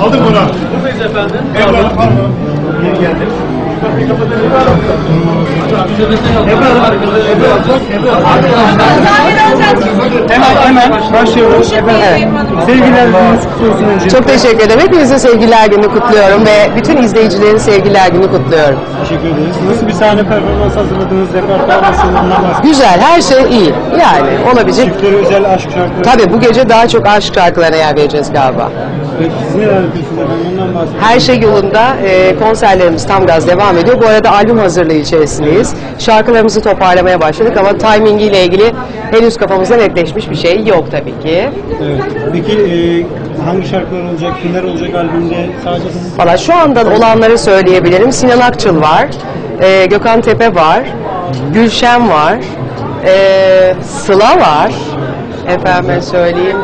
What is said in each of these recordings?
Aldım bunu. Buradayız efendim. Eyvallah. Pardon. Geri geldim. Hemen hemen başlıyoruz. Efendim, sevgiler gününüz kutlu olsun önce. Çok teşekkür ederim. Hepinize sevgiler günü kutluyorum ve bütün izleyicilerin sevgiler günü kutluyorum. Teşekkür ederiz. Nasıl bir sahne performans hazırladınız? Repertuar nasıl? Ondan bahsedin. Güzel, her şey iyi. Yani olabilecek. Çiftlere özel aşk şarkıları. Tabii bu gece daha çok aşk şarkılarına yer vereceğiz galiba. Peki siz neler yapıyorsunuz efendim? Ondan bahsedin. Her şey yolunda. e, konserlerimiz tam gaz devam ediyor. Bu arada albüm hazırlığı içerisindeyiz. Şarkılarımızı toparlamaya başladık ama timingi ile ilgili henüz kafamızda netleşmiş bir şey yok tabii ki. Evet. Peki e, hangi şarkılar olacak? Kimler olacak albümde? Sadece siz Valla şu anda olanları söyleyebilirim. Sinan Akçıl var, e, Gökhan Tepe var, Gülşen var, e, Sıla var, efendime söyleyeyim.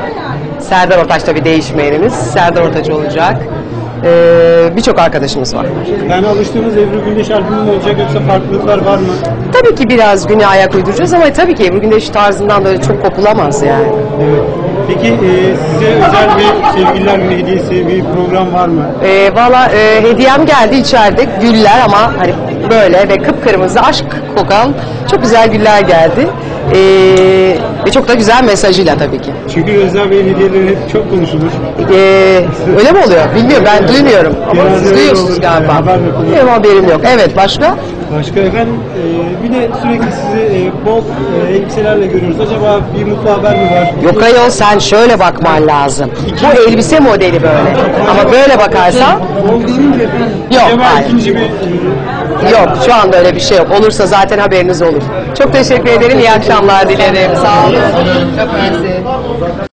Serdar Ortaç tabii değişmeyenimiz. Serdar Ortaç olacak. E, Birçok arkadaşımız var. Yani alıştığınız Ebru Gündeş albümü mü olacak yoksa farklılıklar var mı? Tabii ki biraz güne ayak uyduracağız ama tabii ki Ebru Gündeş tarzından böyle çok kopulamaz yani. Evet. Peki e, size özel bir sevgililer günü hediyesi bir program var mı? E, Valla e, hediyem geldi içeride güller ama hani böyle ve kıpkırmızı aşk kokan çok güzel güller geldi. E, ve çok da güzel mesajıyla tabii ki. Çünkü Reza Bey'in hediyeleri hep çok konuşulur. E, öyle mi oluyor? Bilmiyorum ben duymuyorum. Ama Genelde siz öyle duyuyorsunuz olur. galiba. Haber yok. Benim haberim yok. Evet başka? Başka efendim e, bir de sürekli sizi e, bol e, elbiselerle görüyoruz. Acaba bir mutlu haber mi var? Yok ayol sen şöyle bakman lazım. Bu elbise modeli böyle. Ama böyle bakarsan Bol deyince efendim. Yok, Acaba hayır. ikinci bir yok şu anda öyle bir şey yok. Olursa zaten haberiniz olur. Çok teşekkür ederim. İyi akşamlar dilerim. Sağ olun. Çok mersi.